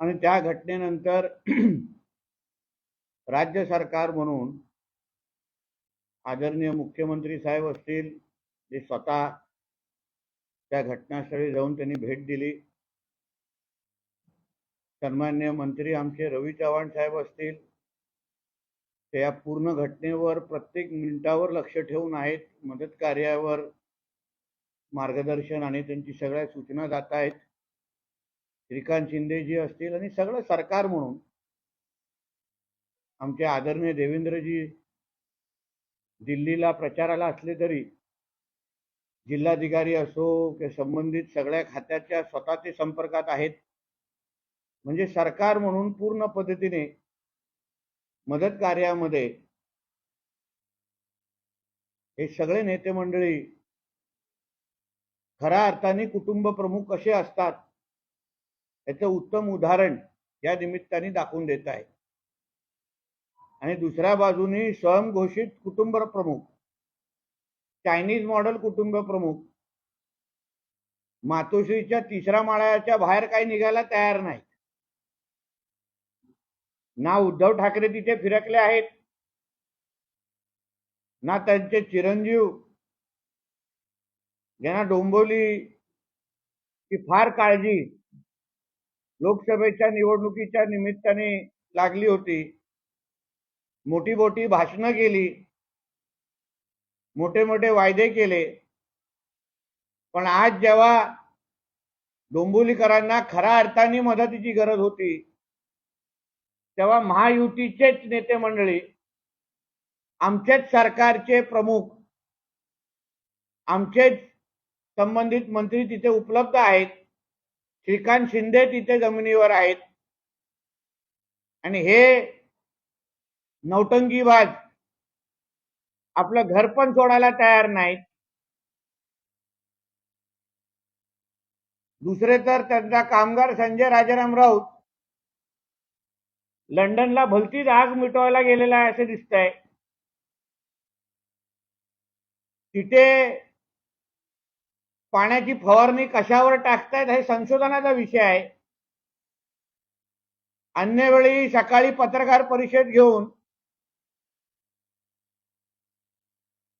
आणि त्या घटनेनंतर राज्य सरकार म्हणून आदरणीय मुख्यमंत्री साहेब असतील जे स्वतः त्या घटनास्थळी जाऊन त्यांनी भेट दिली. सन्मान्य मंत्री आमचे रवी चव्हाण साहेब असतील ते या पूर्ण घटनेवर प्रत्येक मिनिटावर लक्ष ठेवून आहेत मदत कार्यावर मार्गदर्शन आणि त्यांची सगळ्या सूचना जात आहेत. श्रीकांत शिंदेजी असतील आणि सगळं सरकार म्हणून आमचे आदरणीय देवेंद्रजी दिल्लीला प्रचाराला असले तरी जिल्हाधिकारी असो की संबंधित सगळ्या खात्याच्या स्वतःचे संपर्कात आहेत. म्हणजे सरकार म्हणून पूर्ण पद्धतीने मदत कार्यामध्ये हे सगळे नेते मंडळी खऱ्या अर्थाने कुटुंब प्रमुख कसे असतात? याचं उत्तम उदाहरण या निमित्ताने दाखवून देत आहे. आणि दुसऱ्या बाजूने स्वयंघोषित कुटुंब प्रमुख चायनीज मॉडेल कुटुंब प्रमुख मातोश्रीच्या तिसऱ्या माळ्याच्या बाहेर काही निघायला तयार नाही ना उद्धव ठाकरे तिथे फिरकले आहेत ना त्यांचे चिरंजीव ज्यांना डोंबोली ची फार काळजी लोकसभेच्या निवडणुकीच्या निमित्ताने लागली होती. मोठी मोठी भाषणं केली. मोठे मोठे वायदे केले. पण आज जेव्हा डोंबिवलीकरांना खऱ्या अर्थाने मदतीची गरज होती तेव्हा महायुतीचेच नेते मंडळी आमचेच सरकारचे प्रमुख आमचेच संबंधित मंत्री तिथे उपलब्ध आहेत. श्रीकांत शिंदे तिथे जमिनीवर आहेत. आणि हे नौटंकीबाज आपलं घर पण सोडायला तयार नाहीत. दुसरे तर त्यांचा कामगार संजय राजाराम राऊत लंडनला भलतीच आग मिटवायला गेलेला आहे असे दिसतंय. तिथे पाण्याची फवारणी कशावर टाकतायत हे संशोधनाचा विषय आहे. अन्य वेळी सकाळी पत्रकार परिषद घेऊन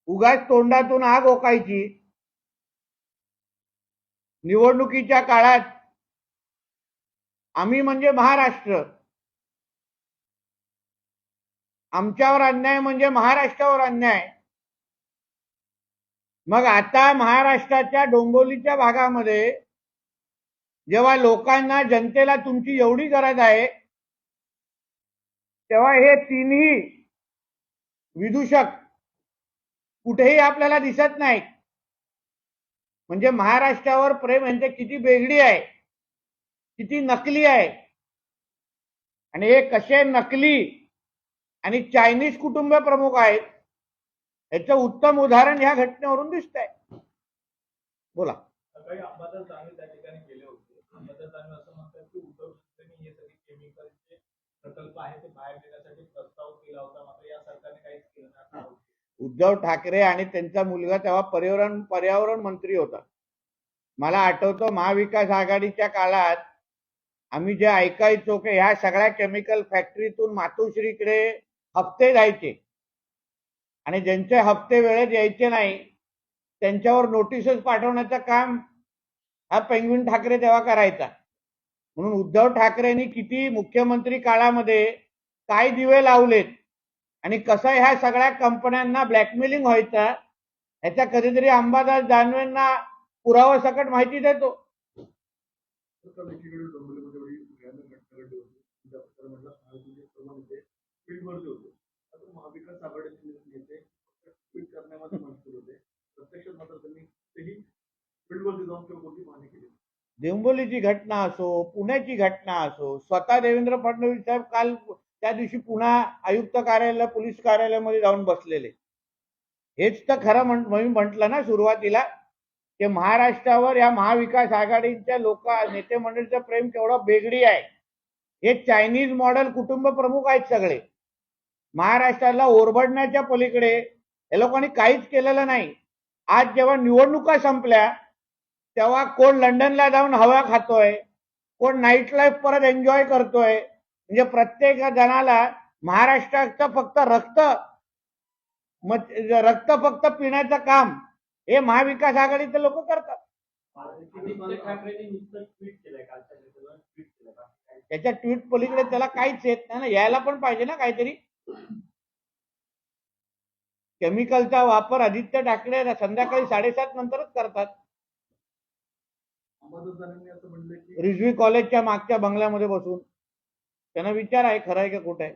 उगाच तोंडातून आग ओकायची. निवडणुकीच्या काळात आम्ही म्हणजे महाराष्ट्र. आमच्यावर अन्याय म्हणजे महाराष्ट्रावर अन्याय. मग आता महाराष्ट्राच्या डोंबिवलीच्या भागामध्ये जेव्हा लोकांना जनतेला तुमची एवढी गरज आहे तेव्हा हे तिन्ही विदूषक कुठेही आपल्याला दिसत नाहीत. म्हणजे महाराष्ट्रावर प्रेम यांचे किती बेगडी आहे किती नकली आहे. आणि हे कसे नकली आणि चायनीज कुटुंब प्रमुख आहेत याचं उत्तम उदाहरण ह्या घटनेवरून दिसत आहे बोला. उद्धव ठाकरे आणि त्यांचा मुलगा तेव्हा पर्यावरण पर्यावरण मंत्री होता. मला आठवतं महाविकास आघाडीच्या काळात आम्ही जे ऐकायचो की ह्या सगळ्या केमिकल फॅक्टरीतून मातोश्रीकडे हप्ते जायचे आणि ज्यांचे हप्ते वेळेत यायचे नाही त्यांच्यावर नोटिसेस पाठवण्याचं काम हा पेंगविन ठाकरे तेव्हा करायचा. म्हणून उद्धव ठाकरेंनी किती मुख्यमंत्री काळामध्ये काय दिवे लावलेत आणि कसं ह्या सगळ्या कंपन्यांना ब्लॅकमेलिंग व्हायचं ह्याचा कधीतरी अंबादास दानवेंना पुरावा सकट माहिती देतो. महाविकास आघाडीचे ट्विट करण्यामध्ये मजबूर होते. प्रत्यक्षात मात्र त्यांनी तेही फील्डवरती जाऊन किंवा कोणती पाहणी केली. देंबोलीची घटना असो पुण्याची घटना असो स्वतः देवेंद्र फडणवीस साहेब काल त्या दिवशी पुन्हा आयुक्त कार्यालय पोलीस कार्यालयामध्ये जाऊन बसलेले. हेच तर खरं म्हण मी म्हटलं ना सुरुवातीला की महाराष्ट्रावर या महाविकास आघाडीच्या लोक नेते मंडळीचं प्रेम केवढं बेगडी आहे. हे चायनीज मॉडेल कुटुंब प्रमुख आहेत सगळे. महाराष्ट्राला ओरबडण्याच्या पलीकडे या लोकांनी काहीच केलेलं नाही. आज जेव्हा निवडणुका संपल्या तेव्हा कोण लंडनला जाऊन हवा खातोय कोण नाईट लाईफ परत एन्जॉय करतोय म्हणजे प्रत्येक जणाला महाराष्ट्राचं फक्त रक्त रक्त फक्त पिण्याचं काम हे महाविकास आघाडीचे लोक करतात. त्याच्या ट्विट पलीकडे त्याला काहीच येत नाही ना यायला पण पाहिजे ना काहीतरी. केमिकलचा वापर आदित्य ठाकरे संध्याकाळी साडेसात नंतरच करतात. रिझवी कॉलेजच्या मागच्या बंगल्यामध्ये बसून. त्यांना विचार आहे खरं आहे का खोटं आहे?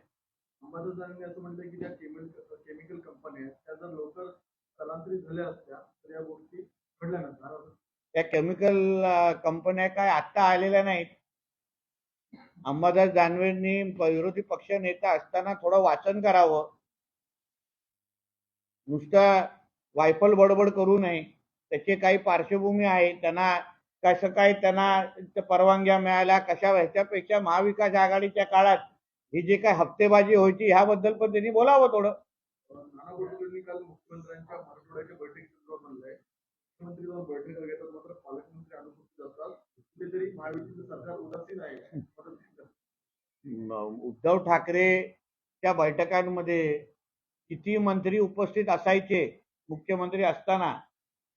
केमिकल त्या जर लवकर स्थलांतरित झाल्या असत्या तर या गोष्टी घडल्या त्या केमिकल कंपन्या काय आत्ता आलेल्या नाहीत. अंबादास दानवेंनी विरोधी पक्ष नेता असताना थोडं वाचन करावं. नुसतं वायफल बडबड करू नये. त्याची काही पार्श्वभूमी आहे. त्यांना कसं काय त्यांना त्या परवानग्या मिळाल्या कशा ह्याच्यापेक्षा महाविकास आघाडीच्या काळात ही जी काय हप्तेबाजी व्हायची ह्याबद्दल पण त्यांनी बोलावं थोडं. उद्धव ठाकरेच्या बैठकांमध्ये किती मंत्री उपस्थित असायचे मुख्यमंत्री असताना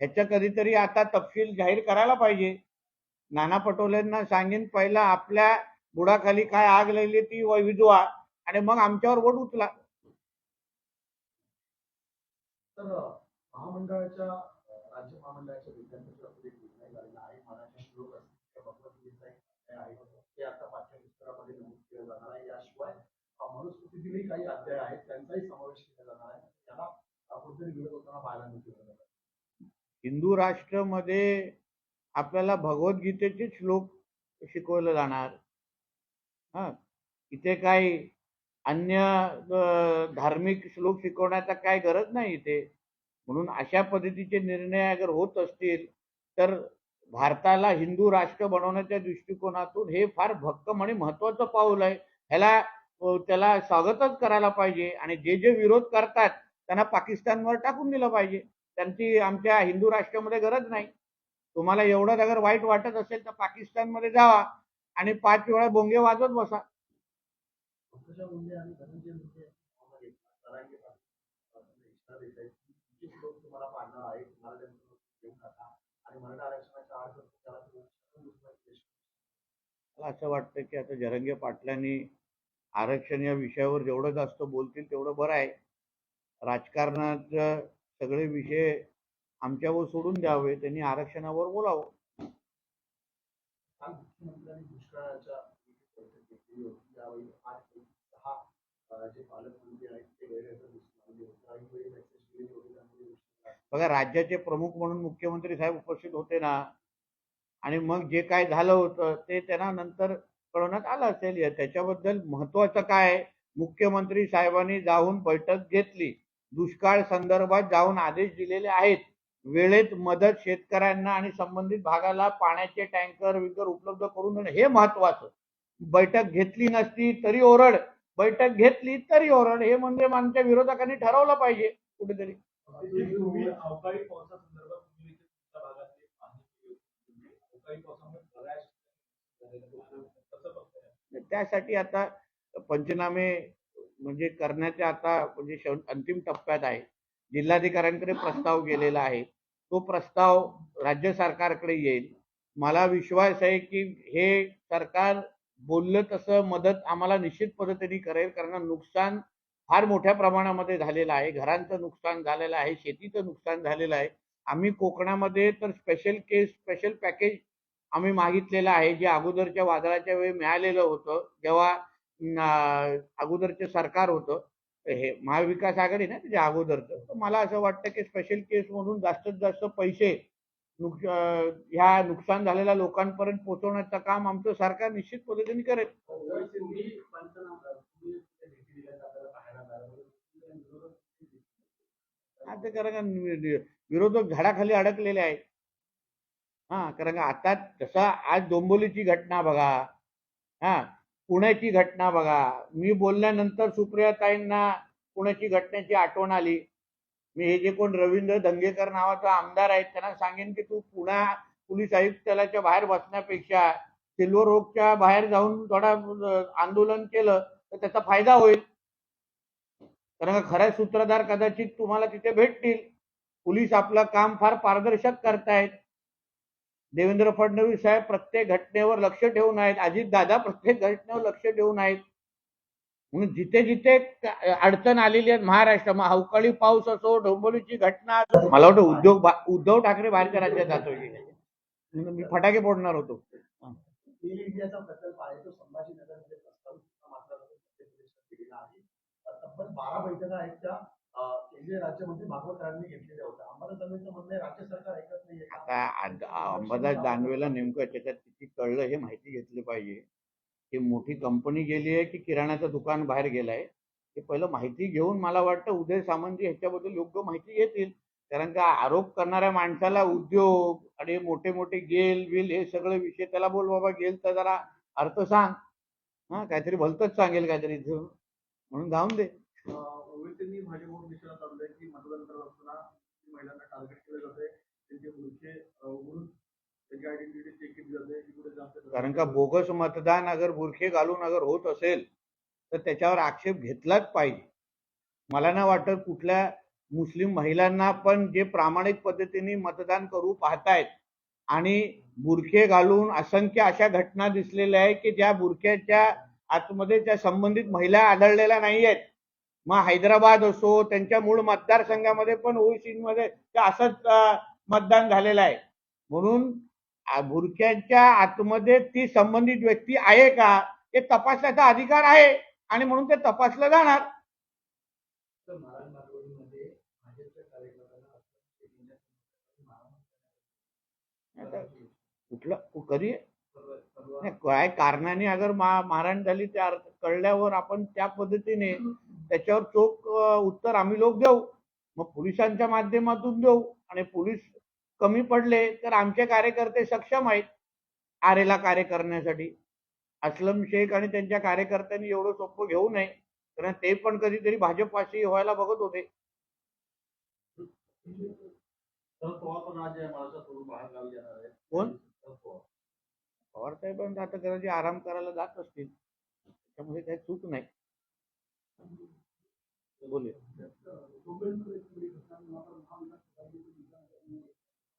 ह्याच्या कधीतरी आता तपशील जाहीर करायला पाहिजे. नाना पटोलेंना सांगेन पहिला आपल्या बुडाखाली काय आग लागली ती व- विजवा आणि मग आमच्यावर वोट उचला तर महामंडळाच्या राज्य महामंडळाच्या विद्यार्थ्यांच्या पुढे निर्णय झालेला आहे. मराठी श्लोक असतील किंवा भगवद्गीता एक आहे. ते आता पाठ्यपुस्तकामध्ये नमूद केलं जाणार आहे. याशिवाय मनुस्मृतीतीलही काही अध्याय आहेत त्यांचाही समावेश केला जाणार आहे. त्याला कुठेतरी विरोध होताना पाहायला मिळतो हिंदू राष्ट्रमध्ये आपल्याला भगवद्गीतेचे श्लोक शिकवलं जाणार. हा इथे काही अन्य धार्मिक श्लोक शिकवण्याचा काय गरज नाही इथे. म्हणून अशा पद्धतीचे निर्णय अगर होत असतील तर भारताला हिंदू राष्ट्र बनवण्याच्या दृष्टिकोनातून हे फार भक्कम आणि महत्वाचं पाऊल आहे. ह्याला त्याला स्वागतच करायला पाहिजे आणि जे जे विरोध करतात त्यांना पाकिस्तानवर टाकून दिलं पाहिजे. त्यांची आमच्या हिंदू राष्ट्रामध्ये गरज नाही. तुम्हाला एवढं अगर वाईट वाटत असेल तर पाकिस्तानमध्ये जावा आणि पाच वेळा बोंगे वाजवत बसा. असं वाटतं की आता जरंगे पाटलांनी आरक्षण या विषयावर जेवढं जास्त बोलतील तेवढं बरं आहे. राजकारणाचं सगळे विषय आमच्यावर सोडून द्यावे त्यांनी आरक्षणावर बोलावं. बघा राज्याचे प्रमुख म्हणून मुख्यमंत्री साहेब उपस्थित होते ना आणि मग जे काय झालं होतं ते त्यांना नंतर कळवण्यात आला असेल. त्याच्याबद्दल महत्वाचं काय मुख्यमंत्री साहेबांनी जाऊन बैठक घेतली. दुष्काळ संदर्भात जाऊन आदेश दिलेले आहेत. वेळेत मदत शेतकऱ्यांना आणि संबंधित भागाला पाण्याचे टँकर विकर उपलब्ध करून देणं हे महत्वाचं बैठक घेतली नसती तरी ओरड. बैठक घेतली तरी ओरड. हे म्हणजे आमच्या विरोधकांनी ठरवलं पाहिजे कुठेतरी. अवकाळी पावसासंदर्भात त्यासाठी आता पंचनामे म्हणजे करण्याचे आता म्हणजे अंतिम टप्प्यात आहे. जिल्हाधिकाऱ्यांकडे प्रस्ताव गेलेला आहे. तो प्रस्ताव राज्य सरकारकडे येईल. मला विश्वास आहे की हे सरकार बोललं तसं मदत आम्हाला निश्चित पद्धतीने करेल कारण नुकसान फार मोठ्या प्रमाणामध्ये झालेलं आहे. घरांचं नुकसान झालेलं आहे. शेतीचं नुकसान झालेलं आहे. आम्ही कोकणामध्ये तर स्पेशल केस स्पेशल पॅकेज आम्ही मागितलेलं आहे जे अगोदरच्या वादळाच्या वेळी मिळालेलं होतं जेव्हा अगोदरचे सरकार होतं हे महाविकास आघाडी ना त्याच्या अगोदरचं तर मला असं वाटतं की स्पेशल केस म्हणून जास्तीत जास्त पैसे नुक ह्या नुकसान झालेल्या लोकांपर्यंत पोहोचवण्याचं काम आमचं सरकार निश्चित पद्धतीने करेल. आता कारण विरोधक झाडाखाली अडकलेले आहेत. हा कारण आता जसा आज डोंबोलीची घटना बघा हा पुण्याची घटना बघा. मी बोलल्यानंतर सुप्रियाताईंना पुण्याची घटनेची आठवण आली. मी हे जे कोण रवींद्र दंगेकर नावाचा आमदार आहेत त्यांना सांगेन की तू पुणा पोलीस आयुक्तालयाच्या बाहेर बसण्यापेक्षा सिल्वर रोगच्या बाहेर जाऊन थोडा आंदोलन केलं तर त्याचा फायदा होईल. कारण का खऱ्या सूत्रधार कदाचित तुम्हाला तिथे भेटतील. पोलीस आपलं काम फार पारदर्शक करतायत. देवेंद्र फडणवीस साहेब प्रत्येक घटनेवर लक्ष ठेवून आहेत. अजित दादा प्रत्येक घटनेवर लक्ष ठेवून आहेत. म्हणून जिथे जिथे अडचण आलेली आहे महाराष्ट्रामध्ये अवकाळी पाऊस असो डोंबोलीची घटना असो मला वाटतं उद्योग उद्धव ठाकरे बाहेरच्या राज्यात जातो मी फटाके फोडणार होतो. बारा बैठका आहेत त्या. केंद्रीय राज्यमंत्री भागवतरावांनी घेतलेल्या होत्या. अंबादास दानवेंचं म्हणणं आहे राज्य सरकार ऐकत नाहीये आता आ- अंबादास दानवेला नेमकं त्याच्यात किती कळलं हे माहिती घेतली पाहिजे. की मोठी कंपनी गेली आहे की किराणाचं दुकान बाहेर गेलंय? हे पहिलं माहिती घेऊन मला वाटतं उदय सामंत ह्याच्याबद्दल योग्य माहिती घेतील कारण का आरोप करणाऱ्या माणसाला उद्योग आणि मोठे मोठे गेल विल हे सगळे विषय त्याला बोल बाबा गेल तर जरा अर्थ सांग. हा काहीतरी भलतच सांगेल काहीतरी. म्हणून जाऊन दे. ओवेसींनी भाजपवर निशाणा चाललंय की मतदान करत असताना महिलांना टार्गेट केलं जाते. त्यांचे मुलचे उघडून त्यांची आयडेंटिटी चेक केली जाते. कारण का बोगस मतदान अगर बुरखे घालून अगर होत असेल तर त्याच्यावर आक्षेप घेतलाच पाहिजे. मला नाही वाटत कुठल्या मुस्लिम महिलांना पण जे प्रामाणिक पद्धतीने मतदान करू पाहतायत. आणि बुरखे घालून असंख्य अशा घटना दिसलेल्या आहे की ज्या बुरख्याच्या आतमध्ये त्या संबंधित महिला आढळलेल्या नाही आहेत मग हैदराबाद असो त्यांच्या मूळ मतदारसंघामध्ये पण ओबीसीमध्ये असंच मतदान झालेलं आहे. म्हणून भुरक्यांच्या आतमध्ये ती संबंधित व्यक्ती आहे का हे तपासण्याचा अधिकार आहे आणि म्हणून ते तपासलं जाणार. आता कुठलं कधी? काय कारणाने अगर मारण मारहाण झाली त्या अर्थ- कळल्यावर आपण त्या पद्धतीने त्याच्यावर चोख उत्तर आम्ही लोक देऊ. मग पोलिसांच्या माध्यमातून देऊ. आणि पोलीस कमी पडले तर आमचे कार्यकर्ते सक्षम आहेत. आरेला कार्य करण्यासाठी. असलम शेख आणि त्यांच्या कार्यकर्त्यांनी एवढं सोपं घेऊ नये. कारण ते पण कधीतरी भाजपवासी व्हायला बघत होते. पण कोण? पवार साहेबांना आता कदाचित आराम करायला जात असतील त्यामुळे काही चूक नाही. बोले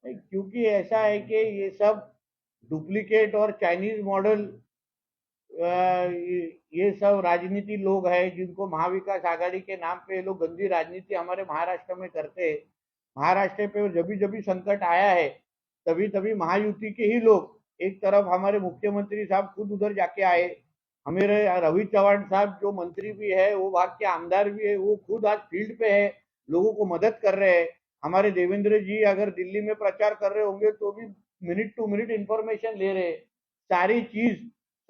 नहीं, क्योंकि ऐसा है कि ये सब डुप्लीकेट और चाइनीज़ मॉडल ये सब राजनीति लोग हैं जिनको महाविकास आघाड़ी के नाम पे लोग गंदी राजनीति हमारे महाराष्ट्र में करते हैं। महाराष्ट्र पे जब जब संकट आया है तभी तभी महायुति के ही लोग एक तरफ़ हमारे मुख्यमंत्री साहब खुद उधर जाके आए हमारे रवि चौहान साहब जो मंत्री भी है, वो भाग के आमदार भी है, वो खुद आज फ़ील्ड पे है, लोगों को मदद कर रहे हैं। हमारे देवेंद्र जी अगर दिल्ली में प्रचार कर रहे होंगे तो भी मिनट टू मिनट इंफॉर्मेशन ले रहे सारी चीज़,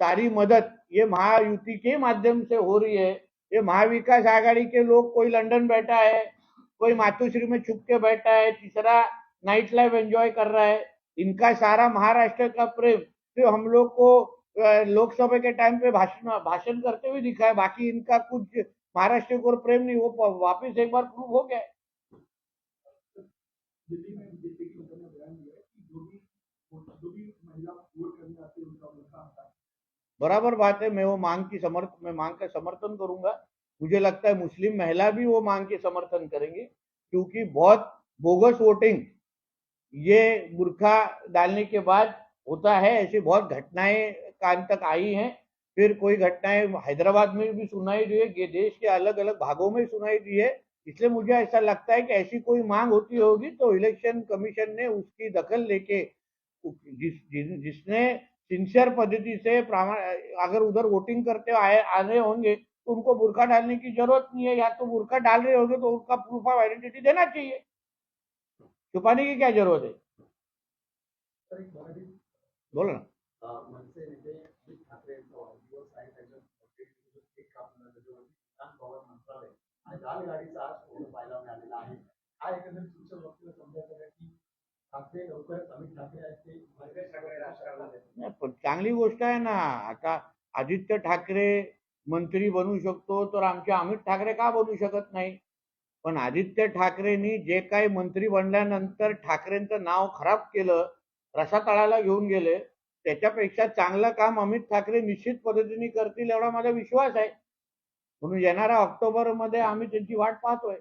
सारी मदद, ये महायुति के माध्यम से हो रही है। ये महाविकास आघाड़ी के लोग कोई लंदन बैठा है, कोई मातुश्री में छुप के बैठा है, तीसरा नाइट लाइफ एंजॉय कर रहा है। इनका सारा महाराष्ट्र का प्रेम तो हम लोग को लोकसभा के टाइम पे भाषण भाषण करते हुए दिखा है। बाकी इनका कुछ महाराष्ट्र को प्रेम नहीं वो वापस एक बार प्रूव हो गया। बराबर बात है मैं वो मांग की समर्थ मैं मांग का समर्थन करूँगा। मुझे लगता है मुस्लिम महिला भी वो मांग के समर्थन करेंगे क्योंकि बहुत बोगस वोटिंग ये बुरखा डालने के बाद होता है। ऐसी बहुत घटनाएँ कान तक आई हैं। फिर कोई घटनाएँ हैदराबाद में भी सुनाई दी है देश के अलग अलग भागों में सुनाई दी है। इसलिए मुझे ऐसा लगता है कि ऐसी कोई मांग होती होगी तो इलेक्शन कमीशन ने उसकी दखल लेके जिस, जिस जिसने सिंसियर पद्धति से अगर उधर वोटिंग करते आए आ रहे होंगे तो उनको बुरका डालने की ज़रूरत नहीं है। या तो बुरका डाल रहे होंगे तो उनका प्रूफ ऑफ़ आइडेंटिटी देना चाहिए। छुपाने की क्या ज़रूरत है? बोलो ना। मनसे म्हणजे नेते अमित ठाकरे यांचा वाढदिवस आहे. त्याच्या केक कापणं त्याच्यावरती किसान पवार मंत्रालय आणि दालगाडीचा आज फोटो पाहायला मिळालेला आहे. हा एकंदरीत तुमच्या बाबतीला समजायचं की ठाकरे लवकरच अमित ठाकरे आहेत ते पंकज ठाकरे राजकारणात नाही, पण चांगली गोष्ट आहे ना. आता आदित्य ठाकरे मंत्री बनू शकतो तर आमचे अमित ठाकरे का बनू शकत नाही? पण आदित्य ठाकरेंनी जे काही मंत्री बनल्यानंतर ठाकरेंचं नाव खराब केलं रसातळाला घेऊन गेले. त्याच्यापेक्षा चांगलं काम अमित ठाकरे निश्चित पद्धतीने करतील एवढा माझा विश्वास आहे. म्हणून येणाऱ्या ऑक्टोबरमध्ये आम्ही त्यांची वाट पाहतोय.